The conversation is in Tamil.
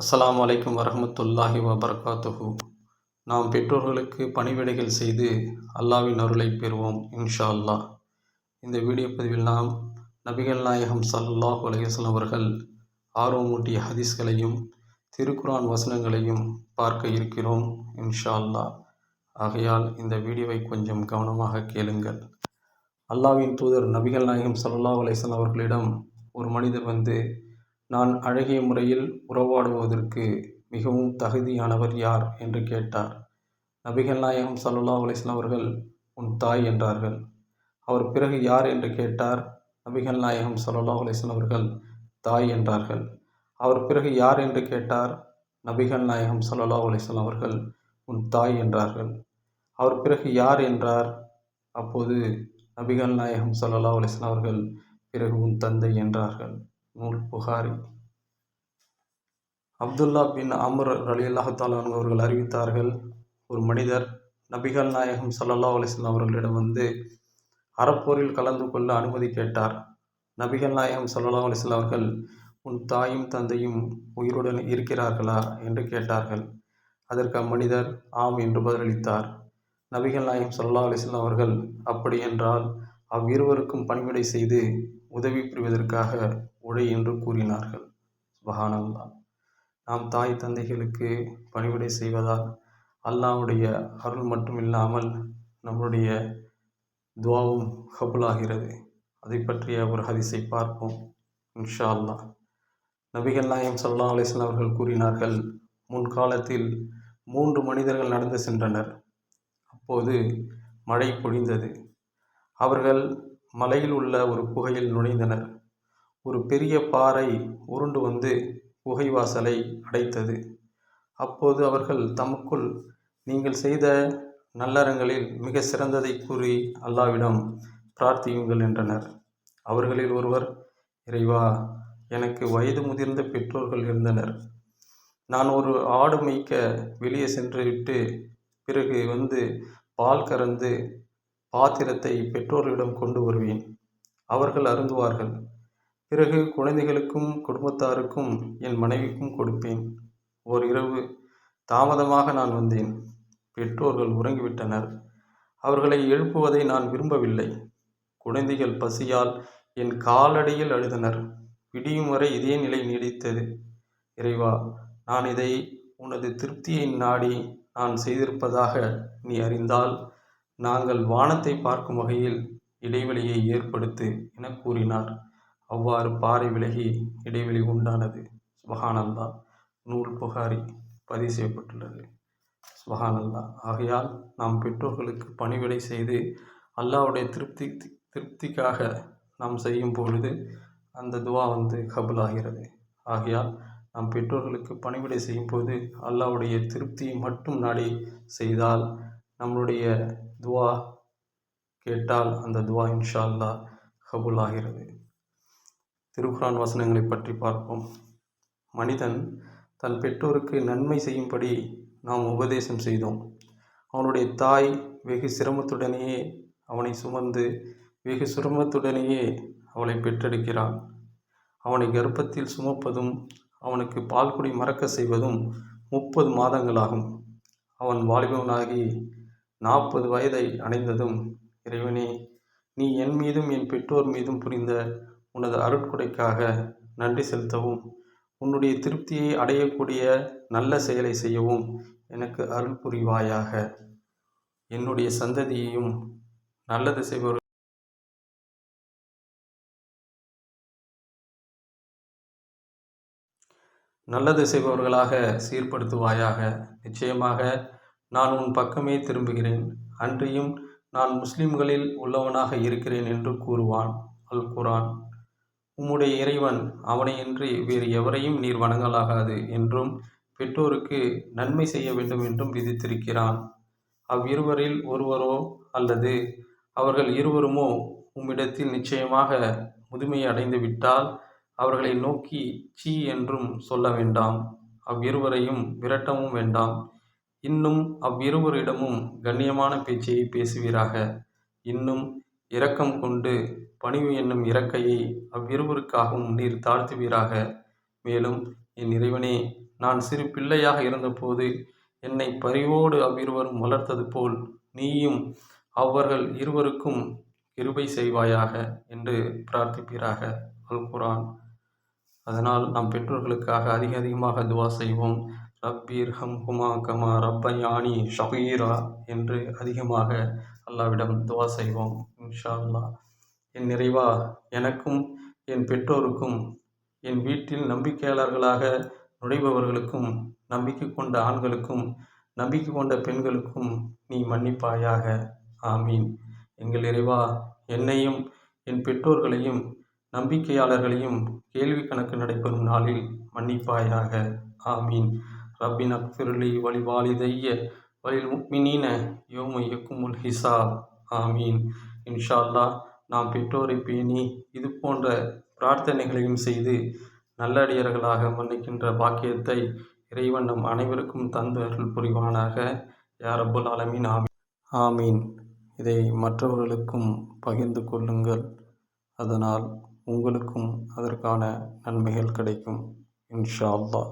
அஸ்லாம் வலைக்கம் வரமத்துல்லாஹி வபரகாத்துஹு. நாம் பெற்றோர்களுக்கு பணிவிடைகள் செய்து அல்லாஹ்வின் அருளை பெறுவோம் இன்ஷா அல்லாஹ் இந்த வீடியோ பதிவில் நாம் நபிகள் நாயகம் சல்லாஹ் அலைஹி அவர்கள் ஆர்வமூட்டிய ஹதீஸ்களையும் திருக்குரான் வசனங்களையும் பார்க்க இருக்கிறோம் இன்ஷா அல்லாஹ் ஆகையால் இந்த வீடியோவை கொஞ்சம் கவனமாக கேளுங்கள். அல்லாஹ்வின் தூதர் நபிகள் நாயகம் சல்லாஹ் அலைஹி அவர்களிடம் ஒரு மனிதர் வந்து நான் அழகிய முறையில் உறவாடுவதற்கு மிகவும் தகுதியானவர் யார்? என்று கேட்டார். நபிகள் நாயகம் ஸல்லல்லாஹு அலிஸ்லாம் அவர்கள் உன் தாய் என்றார்கள். அவர் பிறகு யார் என்று கேட்டார். நபிகள் நாயகம் ஸல்லல்லாஹு அலிஸ்லாம் அவர்கள் தாய் என்றார்கள். அவர் பிறகு யார் என்று கேட்டார். நபிகள் நாயகம் ஸல்லல்லாஹு அலிஸ்லாம் அவர்கள் உன் தாய் என்றார்கள். அவர் பிறகு யார் என்றார். அப்போது நபிகள் நாயகம் ஸல்லல்லாஹு அலிஸ்லாம் அவர்கள் பிறகு உன் தந்தை என்றார்கள். நூல் புகாரி. அப்துல்லா பின் அமர் அலி அல்லாஹாலான் அவர்கள் அறிவித்தார்கள் ஒரு மனிதர் நபிகள் நாயகம் சல்லல்லா அலிஸ்லாம் அவர்களிடம் வந்து அறப்போரில் கலந்து கொள்ள அனுமதி கேட்டார். நபிகள் நாயகம் சல்லல்லா அலிஸ்லாம் அவர்கள் உன் தாயும் தந்தையும் உயிருடன் இருக்கிறார்களா? என்று கேட்டார்கள். அதற்கு அம்மனிதர் ஆம் என்று பதிலளித்தார். நபிகள் நாயகம் சல்லா அலிஸ்லாம் அவர்கள் அப்படி என்றால் அவ்விருவருக்கும் பணிவிடை செய்து உதவி புரிவதற்காக உடை என்று கூறினார்கள். சுபஹானல்லா நாம் தாய் தந்தைகளுக்கு பணிவிடை செய்வதால் அல்லாவுடைய அருள் மட்டும் இல்லாமல் நம்முடைய துவாவும் கபுலாகிறது. அதை பற்றிய ஒரு ஹதிசை பார்ப்போம். இன்ஷா அல்லாஹ் நபிகள் நாயம் சல்லா அலிஸ்லாம் அவர்கள் கூறினார்கள் முன்காலத்தில் மூன்று மனிதர்கள் நடந்து சென்றனர். அப்போது மழை பொழிந்தது. அவர்கள் மலையில் உள்ள ஒரு குகையில் நுழைந்தனர். ஒரு பெரிய பாறை உருண்டு வந்து குகைவாசலை அடைத்தது. அப்போது அவர்கள் தமக்குள் நீங்கள் செய்த நல்லறங்களில் மிக சிறந்ததை கூறி அல்லாவிடம் பிரார்த்தியுங்கள் என்றனர். அவர்களில் ஒருவர் இறைவா எனக்கு வயது முதிர்ந்த பெற்றோர்கள் இருந்தனர். நான் ஒரு ஆடு மேய்க்க வெளியே சென்று விட்டு பிறகு வந்து பால் கறந்து பாத்திரத்தை பெற்றோர்களிடம் கொண்டு வருவேன். அவர்கள் அருந்துவார்கள். பிறகு குழந்தைகளுக்கும் குடும்பத்தாருக்கும் என் மனைவிக்கும் கொடுப்பேன். ஓர் இரவு தாமதமாக நான் வந்தேன். பெற்றோர்கள் உறங்கிவிட்டனர். அவர்களை எழுப்புவதை நான் விரும்பவில்லை. குழந்தைகள் பசியால் என் காலடியில் அழுதனர். விடியும் வரை இதே நிலை நீடித்தது. இறைவா நான் இதை உனது திருப்தியை நாடி நான் செய்திருப்பதாக நீ அறிந்தால் நாங்கள் வானத்தை பார்க்கும் வகையில் இடைவெளியை ஏற்படுத்து என கூறினார். அவ்வாறு பாறை விலகி இடைவெளி உண்டானது. சுபஹானல்லா நூல் புகாரி பதிவு செய்யப்பட்டுள்ளது. சுபஹானல்லா ஆகையால் நாம் பெற்றோர்களுக்கு பணிவிடை செய்து அல்லாவுடைய திருப்தி திருப்திக்காக நாம் செய்யும் பொழுது அந்த துவா வந்து கபுலாகிறது. ஆகையால் நாம் பெற்றோர்களுக்கு பணிவிடை செய்யும் போது அல்லாவுடைய திருப்தியை மட்டும் நாடி செய்தால் நம்மளுடைய துவா கேட்டால் அந்த துவா இன்ஷா அல்லா கபுல் ஆகிறது திருக்குரான் வசனங்களை பற்றி பார்ப்போம். மனிதன் தன் பெற்றோருக்கு நன்மை செய்யும்படி நாம் உபதேசம் செய்தோம். அவனுடைய தாய் வெகு சிரமத்துடனேயே அவனை சுமந்து வெகு சிரமத்துடனேயே அவளை பெற்றெடுக்கிறான். அவனை கர்ப்பத்தில் சுமப்பதும் அவனுக்கு பால்குடி மறக்க செய்வதும் முப்பது மாதங்களாகும். அவன் வாலிபவனாகி நாற்பது வயதை அடைந்ததும் இறைவனே நீ என் மீதும் என் பெற்றோர் மீதும் புரிந்த உனது அருட்கொடைக்காக நன்றி செலுத்தவும். உன்னுடைய திருப்தியை அடையக்கூடிய நல்ல செயலை செய்யவும் எனக்கு அருள் புரிவாயாக. என்னுடைய சந்ததியையும் நல்லது செய்பவர் நல்லது செய்பவர்களாக சீர்படுத்துவாயாக. நிச்சயமாக நான் உன் பக்கமே திரும்புகிறேன். அன்றியும் நான் முஸ்லிம்களில் உள்ளவனாக இருக்கிறேன் என்று கூறுவான். அல் குரான் உம்முடைய இறைவன் அவனையின்றி வேறு எவரையும் நீர் வணங்கலாகாது என்றும் பெற்றோருக்கு நன்மை செய்ய வேண்டும் என்றும் விதித்திருக்கிறான். அவ்விருவரில் ஒருவரோ அல்லது அவர்கள் இருவருமோ உம்மிடத்தில் நிச்சயமாக முதுமையை அடைந்து விட்டால் அவர்களை நோக்கி சீ என்றும் சொல்ல வேண்டாம். அவ்விருவரையும் விரட்டவும் வேண்டாம். இன்னும் அவ்விருவரிடமும் கண்ணியமான பேச்சையை பேசுவீராக. இன்னும் இரக்கம் கொண்டு பணிவு என்னும் இறக்கையை அவ்விருவருக்காகவும் நீர் தாழ்த்துவீராக. மேலும் என் இறைவனே நான் சிறு பிள்ளையாக இருந்தபோது என்னை பரிவோடு அவ்விருவரும் வளர்த்தது போல் நீயும் அவர்கள் இருவருக்கும் கிருபை செய்வாயாக என்று பிரார்த்திப்பீராக. அல் குரான் அதனால் நாம் பெற்றோர்களுக்காக அதிக அதிகமாக துவா செய்வோம். ரப்பீர் ஹம் ஹுமா கமா ரப்பயானி ஷபீரா என்று அதிகமாக அல்லாவிடம் துவா செய்வோம். இன்ஷா அல்லா என் நிறைவா எனக்கும் என் பெற்றோருக்கும் என் வீட்டில் நம்பிக்கையாளர்களாக நுழைபவர்களுக்கும் நம்பிக்கை கொண்ட ஆண்களுக்கும் நம்பிக்கை கொண்ட பெண்களுக்கும் நீ மன்னிப்பாயாக. ஆமீன். எங்கள் இறைவா என்னையும் என் பெற்றோர்களையும் நம்பிக்கையாளர்களையும் கேள்வி கணக்கு நடைபெறும் நாளில் மன்னிப்பாயாக. ஆமீன். ரப்பின் அக்ஃபிர்லி வழி வாலிதைய வழில் முக்மினீன யோம யக்குமுல் ஹிசாப். ஆமீன். இன்ஷா நாம் பெற்றோரை பேணி இது போன்ற பிரார்த்தனைகளையும் செய்து நல்லடியர்களாக மன்னிக்கின்ற பாக்கியத்தை இறைவன் நம் அனைவருக்கும் தந்து புரிவானாக. யார் அப்புல் ஆலமீன் ஆமீன். ஆமீன். இதை மற்றவர்களுக்கும் பகிர்ந்து கொள்ளுங்கள். அதனால் உங்களுக்கும் அதற்கான நன்மைகள் கிடைக்கும். இன்ஷா அல்லா